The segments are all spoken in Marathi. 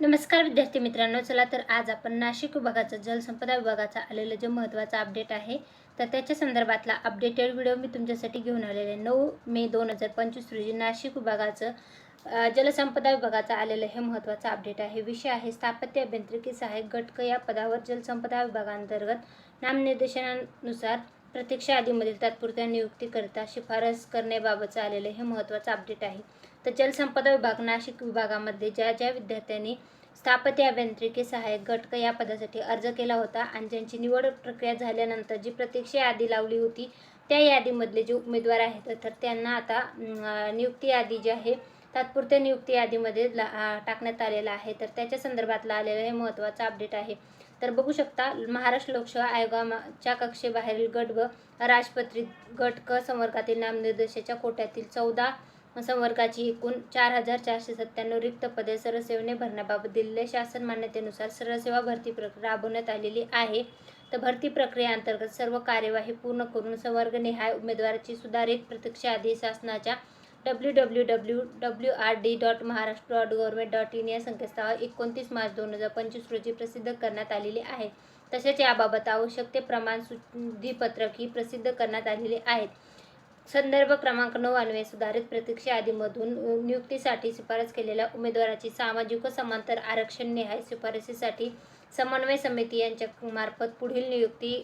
नमस्कार विद्यार्थी मित्रांनो चला तर आज आपण नाशिक विभागाचं जलसंपदा विभागाचा आलेलं जे महत्त्वाचं अपडेट आहे तर त्याच्या संदर्भातला अपडेटेड व्हिडिओ मी तुमच्यासाठी घेऊन आलेले आहे. नऊ मे दोन हजार पंचवीस रोजी नाशिक विभागाचं जलसंपदा विभागाचं आलेलं हे महत्त्वाचं अपडेट आहे. विषय आहे स्थापत्य अभियांत्रिकी सहाय्यक गटक या पदावर जलसंपदा विभागांतर्गत नामनिर्देशनानुसार प्रतीक्षा आदीमधील तात्पुरत्या नियुक्तीकरिता शिफारस करण्याबाबतचं आलेलं हे महत्त्वाचं अपडेट आहे. तर जलसंपदा विभाग नाशिक विभागामध्ये ज्या ज्या विद्यार्थ्यांनी स्थापत्य अभियांत्रिकी सहाय्यक घटक या पदासाठी अर्ज केला होता आणि ज्यांची निवड प्रक्रिया झाल्यानंतर जी प्रतीक्षा यादी लावली होती त्या यादीमधले जे उमेदवार आहेत तर त्यांना आता नियुक्ती यादी जी आहे तात्पुरत्या नियुक्ती यादीमध्ये ला टाकण्यात आलेला आहे. तर त्याच्या संदर्भातला आलेलं हे महत्त्वाचं अपडेट आहे. तर बघू शकता महाराष्ट्र लोकसेवा आयोगाच्या कक्षेबाहेरील गट व राजपत्रित गट क संवर्गातील नामनिर्देशाच्या कोट्यातील चौदा संवर्गाची एकूण चार हजार चारशे सत्त्याण्णव रिक्त पदे सरसेवेने भरण्याबाबत दिलेल्या शासन मान्यतेनुसार सरसेवा भरती प्रक्रिया राबवण्यात आलेली आहे. तर भरती प्रक्रियेअंतर्गत सर्व कार्यवाही पूर्ण करून संवर्गनिहाय उमेदवाराची सुधारित प्रत्यक्ष आधी शासनाच्या W W W W R D dot Maharashtra dot government dot in या संकेतस्थळावर एकोणतीस मार्च दोन हजार पंचवीस रोजी प्रसिद्ध करण्यात आलेली आहे. तसेच याबाबत आवश्यक ते प्रमाण सुधीपत्रकही प्रसिद्ध करण्यात आलेले आहेत. संदर्भ क्रमांक नऊ सुधारित प्रतीक्षा यादीमधून नियुक्तीसाठी शिफारस केलेल्या उमेदवाराची सामाजिक व समांतर आरक्षण निहाय शिफारसीसाठी समन्वय समिती यांच्या मार्फत पुढील नियुक्ती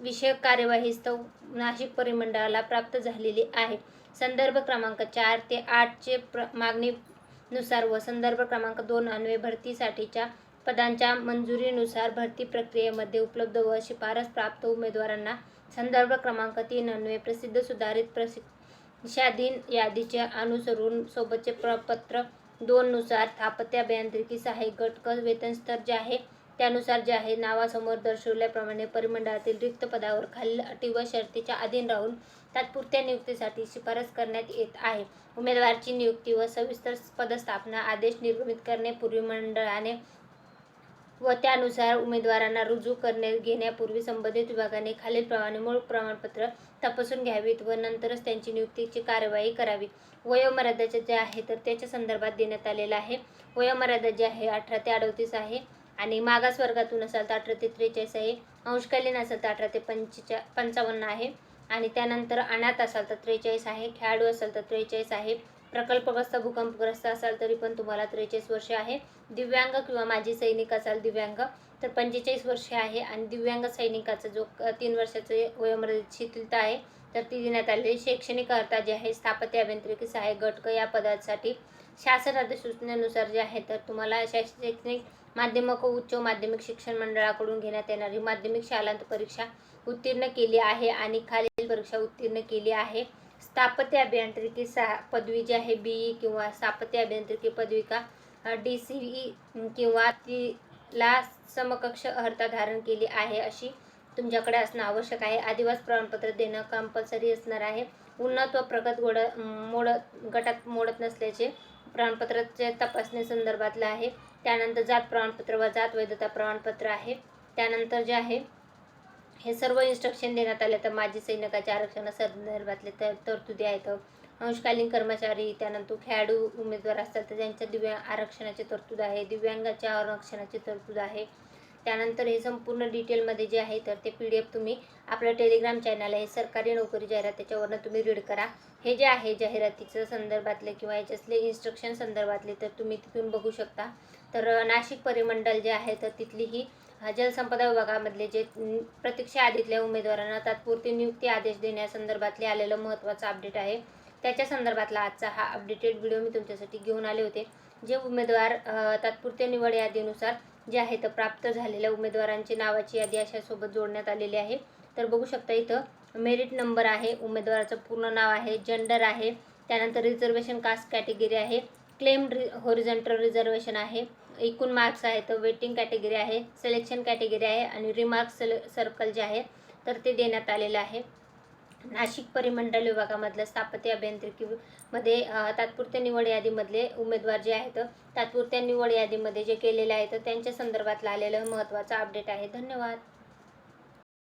विषयक कार्यवाहीस्तव नाशिक परिमंडळाला प्राप्त झालेली आहे. संदर्भ क्रमांक चार ते आठचे प्र मागणीनुसार व संदर्भ क्रमांक दोन अन्वये भरतीसाठीच्या पदांच्या मंजुरीनुसार भरती प्रक्रियेमध्ये उपलब्ध व शिफारस प्राप्त उमेदवारांना संदर्भ क्रमांक तीन अन्वये प्रसिद्ध सुधारित प्रशिक्षाधीन यादीचे अनुसरून सोबतचे प्रपत्र दोननुसार स्थापत्य अभियांत्रिकी सहाय्यक गट क वेतन स्तर जे आहे त्यानुसार जे आहे नावासमोर दर्शवल्याप्रमाणे परिमंडळातील रिक्त पदावर खालील अटी व शर्तीच्या अधीन राहून तात्पुरत्या नियुक्तीसाठी शिफारस करण्यात येत आहे. उमेदवारची नियुक्ती व सविस्तर पदस्थापना आदेश निर्गमित करणे पूर्वी मंडळाने व त्यानुसार उमेदवारांना रुजू करणे घेण्यापूर्वी संबंधित विभागाने खालीलप्रमाणे मूळ प्रमाणपत्र तपासून घ्यावीत व नंतरच त्यांची नियुक्तीची कार्यवाही करावी. वयोमर्यादाचे जे आहे तर त्याच्या संदर्भात देण्यात आलेलं आहे. वयोमर्यादा जी आहे अठरा ते अडतीस आहे. आणि मागास वर्गातून असाल तर अठरा ते त्रेचाळीस आहे. अंशकालीन असेल तर अठरा ते पंचेचा पंचावन्न आहे. आणि त्यानंतर अनाथ असाल तर त्रेचाळीस आहे. खेळाडू असाल तर त्रेचाळीस आहे. प्रकल्पग्रस्त भूकंपग्रस्त असाल तरी पण तुम्हाला त्रेचाळीस वर्षे आहे. दिव्यांग किंवा माजी सैनिक असाल दिव्यांग तर पंचेचाळीस वर्षे आहे. आणि दिव्यांग सैनिकाचा जो क- तीन वर्षाचे वयोमर्यादित शिथिलता आहे तर ती देण्यात आलेली शैक्षणिक अर्हता जी आहे स्थापत्य अभियांत्रिकी सहाय्यक घटक या पदासाठी शासन अधिसूचनेनुसार जे आहे तर तुम्हाला शैक्षणिक माध्यमिक व उच्च माध्यमिक शिक्षण मंडळाकडून घेण्यात येणारी माध्यमिक शालांत परीक्षा उत्तीर्ण केली आहे आणि खालील परीक्षा उत्तीर्ण केली आहे. स्थापत्य अभियांत्रिकी सहा पदवी जी आहे बी ई किंवा स्थापत्य अभियांत्रिकी पदविका डी सी ई किंवा तिला समकक्ष अर्हता धारण केली आहे अशी तुमच्याकडे असणं आवश्यक आहे. आदिवास प्रमाणपत्र देणं कंपल्सरी असणार आहे. उन्नत व प्रगत गोड मोडत गटात मोडत नसल्याचे प्रमाणपत्राचे तपासणी संदर्भातलं आहे. त्यानंतर जात प्रमाणपत्र व जात वैधता प्रमाणपत्र आहे. त्यानंतर जे आहे हे सर्व इन्स्ट्रक्शन देण्यात आले तर माजी सैनिकाच्या आरक्षणा संदर्भातले तर तरतुदी आहेत. अंशकालीन कर्मचारी त्यानंतर खेळाडू उमेदवार असतात तर त्यांच्या दिव्यांग आरक्षणाची तरतूद आहे. दिव्यांगाच्या आरक्षणाची तरतूद आहे. त्यानंतर हे संपूर्ण डिटेलमध्ये जे आहे तर ते पी डी एफ तुम्ही आपलं टेलिग्राम चॅनल आहे सरकारी नोकरी जाहिरात त्याच्यावरनं तुम्ही रीड करा. हे जे आहे जाहिरातीचं संदर्भातले किंवा याच्यातले इन्स्ट्रक्शन संदर्भातले तर तुम्ही तिथून बघू शकता. तर नाशिक परिमंडल जे आहे तर तिथली ही जलसंपदा विभागामधले जे प्रतीक्षा आधीतल्या उमेदवारांना तात्पुरती नियुक्ती आदेश देण्यासंदर्भातले आलेलं महत्त्वाचं अपडेट आहे. त्याच्या संदर्भातला आजचा हा अपडेटेड व्हिडिओ मी तुमच्यासाठी घेऊन आले होते. जे उमेदवार तात्पुरत्या निवड यादीनुसार जे आहे तर प्राप्त झालेल्या उमेदवारांची नावाची यादी अशासोबत जोडण्यात आलेली आहे. तर बघू शकता इथं मेरिट नंबर आहे उमेदवाराचं पूर्ण नाव आहे जेंडर आहे त्यानंतर रिझर्वेशन कास्ट कॅटेगरी आहे क्लेम रि होरिझेंटल रिझर्वेशन आहे एकूण मार्क्स आहेत वेटिंग कॅटेगरी आहे सिलेक्शन कॅटेगरी आहे आणि रिमार्क्स सर्कल जे आहे तर ते देण्यात आलेलं आहे. नाशिक परिमंडल विभागामधलं स्थापत्य अभियांत्रिकीमध्ये तात्पुरत्या निवड यादीमधले उमेदवार जे आहेत तात्पुरत्या निवड यादीमध्ये जे केलेले आहेत त्यांच्या संदर्भातलं आलेलं महत्त्वाचं अपडेट आहे. धन्यवाद.